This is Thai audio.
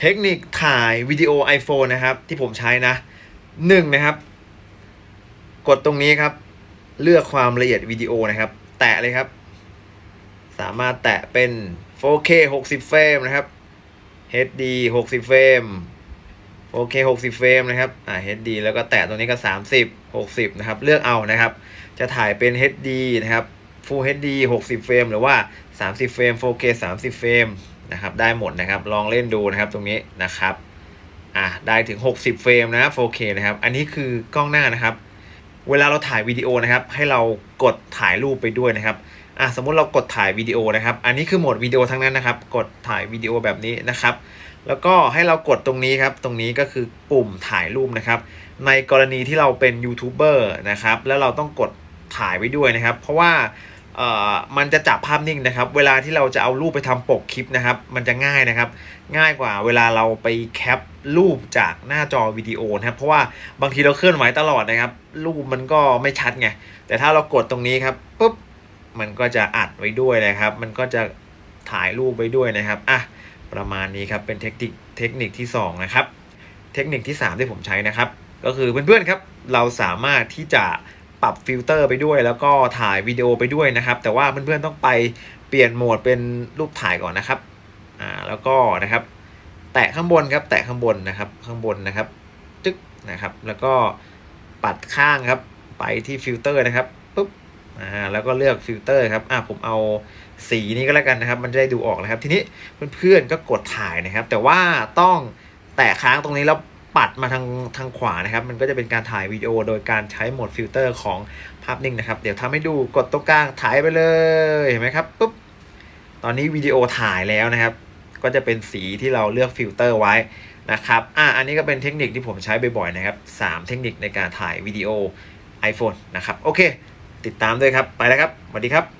เทคนิคถ่ายวิดีโอ iPhone นะครับ ที่ผมใช้นะหนึ่งนะครับ กดตรงนี้ครับ เลือกความละเอียดวิดีโอนะครับ แตะเลยครับ สามารถแตะเป็น 4K 60 เฟรมนะครับ HD 60 เฟรม 4K 60 เฟรมนะครับอ่า HD แล้วก็แตะตรงนี้ก็ 30 60 นะครับ เลือกเอานะครับ จะถ่ายเป็น HD นะครับ Full HD 60 เฟรมหรือว่า 30 เฟรม 4K 30 เฟรม นะครับได้หมดนะครับลองเล่นดูนะครับตรงนี้นะครับอ่าได้ถึง 60 เฟรมนะ 4K นะครับ อันนี้คือกล้องหน้านะครับ เวลาเราถ่ายวิดีโอนะครับ ให้เรากดถ่ายรูปไปด้วยนะครับอะสมมุติเรากดถ่ายวิดีโอนะครับ อันนี้คือโหมดวิดีโอทั้งนั้นนะครับ กดถ่ายวิดีโอแบบนี้นะครับ แล้วก็ให้เรากดตรงนี้ครับ ตรงนี้ก็คือปุ่มถ่ายรูปนะครับ ในกรณีที่เราเป็นยูทูบเบอร์นะครับ แล้วเราต้องกดถ่ายไว้ด้วยนะครับ เพราะว่า มันจะจับภาพนิ่งนะครับ เวลาที่เราจะเอารูปไปทำปกคลิปนะครับ มันจะง่ายนะครับ ง่ายกว่าเวลาเราไปแคปรูปจากหน้าจอวิดีโอนะครับ เพราะว่าบางทีเราเคลื่อนไหวตลอดนะครับ รูปมันก็ไม่ชัดไง แต่ถ้าเรากดตรงนี้ครับปุ๊บ มันก็จะอัดไว้ด้วยนะครับ มันก็จะถ่ายรูปไว้ด้วยนะครับ อะ ประมาณนี้ครับ เป็นเทคนิคเทคนิคที่ 2 นะครับ เทคนิคที่ 3 ที่ผมใช้นะครับ ก็คือเพื่อนๆครับ เราสามารถที่จะ ปรับฟิลเตอร์ไปด้วย แล้วก็ถ่ายวิดีโอไปด้วยนะครับ แต่ว่าเพื่อนๆต้องไปเปลี่ยนโหมดเป็นรูปถ่ายก่อนนะครับอ่าแล้วก็นะครับ แตะข้างบนครับ แตะข้างบนนะครับ ข้างบนนะครับจึ๊กนะครับ แล้วก็ปัดข้างครับ ไปที่ฟิลเตอร์นะครับปุ๊บอ่าแล้วก็เลือกฟิลเตอร์ครับอ่าผมเอาสีนี้ก็แล้วกันนะครับ มันจะได้ดูออกนะครับ ทีนี้เพื่อนๆก็กดถ่ายนะครับ แต่ว่าต้องแตะค้างตรงนี้แล้ว ปัดมาทางทางขวานะครับ มันก็จะเป็นการถ่ายวิดีโอโดยการใช้โหมดฟิลเตอร์ของภาพนิ่งนะครับ เดี๋ยวทำให้ดูกดตรงกลางถ่ายไปเลยเห็นไหมครับปุ๊บตอนนี้วิดีโอถ่ายแล้วนะครับ ก็จะเป็นสีที่เราเลือกฟิลเตอร์ไว้นะครับอะอันนี้ก็เป็นเทคนิคที่ผมใช้บ่อยๆนะครับสามเทคนิคในการถ่ายวิดีโอ iPhone นะครับ โอเค ติดตามด้วยครับ ไปแล้วครับสวัสดีครับ